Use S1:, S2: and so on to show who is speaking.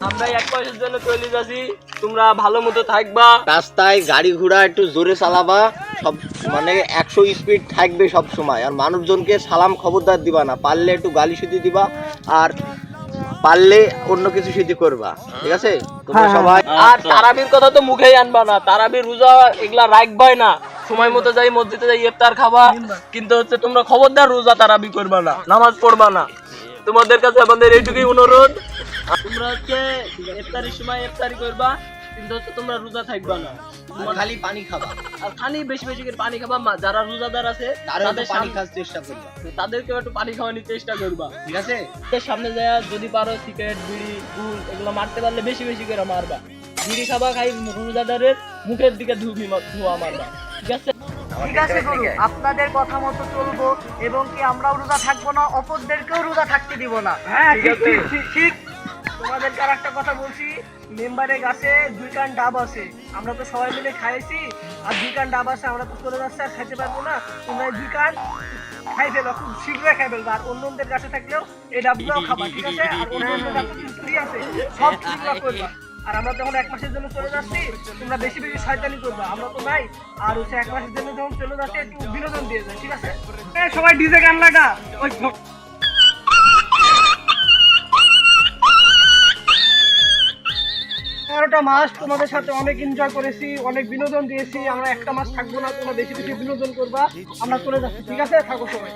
S1: আমরা এক মাসের জন্য চলে যাচ্ছি তোমরা ভালো মতো থাকবা।
S2: রাস্তায় গাড়ি ঘোড়া একটু জোরে চালাবা। সব মানে একশো স্পিড থাকবে সব সময়। আর মানুষজনকে সালাম খবরদার দিবা না। পারলে একটু গালি দিবা। আর পারলে অন্য কিছু সিদ্ধি করবা। ঠিক আছে? তোমরা সবাই
S1: আর তারাবির কথা তো মুখেই আনবা না। তারাবির রোজা এগুলা রাখবাই না। সময় মতো যাই মসজিদে যাই ইফতার খাবা। কিন্তু হচ্ছে তোমরা খবরদার রোজা তারাবি করবা না। নামাজ পড়বা না। তোমাদের কাছে আমাদের এইটুকুই অনুরোধ। তোমরা হচ্ছে ইফতারির সময় ইফতারি করবা কিন্তু হচ্ছে তোমরা রোজা থাকবা না।
S2: আর খালি পানি খাবা।
S1: আর খালি বেশি বেশি করে পানি খাবা মা- যারা রোজাদার আছে তাদের
S2: পানি খাওয়ার চেষ্টা করবা।
S1: তাদেরকেও একটু পানি খাওয়ানোর চেষ্টা করবা।
S2: ঠিক আছে?
S1: সামনে যায় যদি পারো সিগারেট বিড়ি গুল এগুলো মারতে পারলে বেশি বেশি করে মারবা। বিড়ি খাবা খাই রোজাদারের মুখের দিকে ধুবি ধোয়া মারবা। ঠিক আছে?
S3: ঠিক আছে গুরু আপনাদের কথা মতো চলবো এবং কি আমরাও রোজা থাকব না অপরদেরকেও রোজা থাকতে দিব না। হ্যাঁ ঠিক ঠিক ঠিক। তোমাদেরকে আর একটা কথা বলছি। মেম্বারের গাছে দুই কান ডাব আছে। আমরা তো সবাই মিলে খাইছি, আর দুই কান ডাব আছে, আমরা তো চলে যাচ্ছে আর খাইতে পারব না। তোমরা দুই কান খাই ফেলো, খুব শীঘ্রই খাই ফেলব। আর অন্যদের কাছে থাকলেও এই ডাবগুলোও খাবা, ঠিক আছে? আর অন্যদের কাছে ফ্রি আছে, সব ঠিকঠাক করবা। আর আমরা যখন এক মাসের জন্য চলে যাচ্ছি, তোমরা বেশি বেশি শয়তানি করবা। আমরা তো নাই, আর হচ্ছে এক মাসের জন্য যখন চলে যাচ্ছে, একটু বিনোদন দিয়ে যায় ঠিক আছে? সবাই ডিজে গান লাগা। ওই এগারোটা মাস তোমাদের সাথে অনেক এনজয় করেছি, অনেক বিনোদন দিয়েছি। আমরা একটা মাস থাকব না, তোমরা বেশি বেশি বিনোদন করবা। আমরা চলে যাচ্ছি, ঠিক আছে? থাকো সবাই।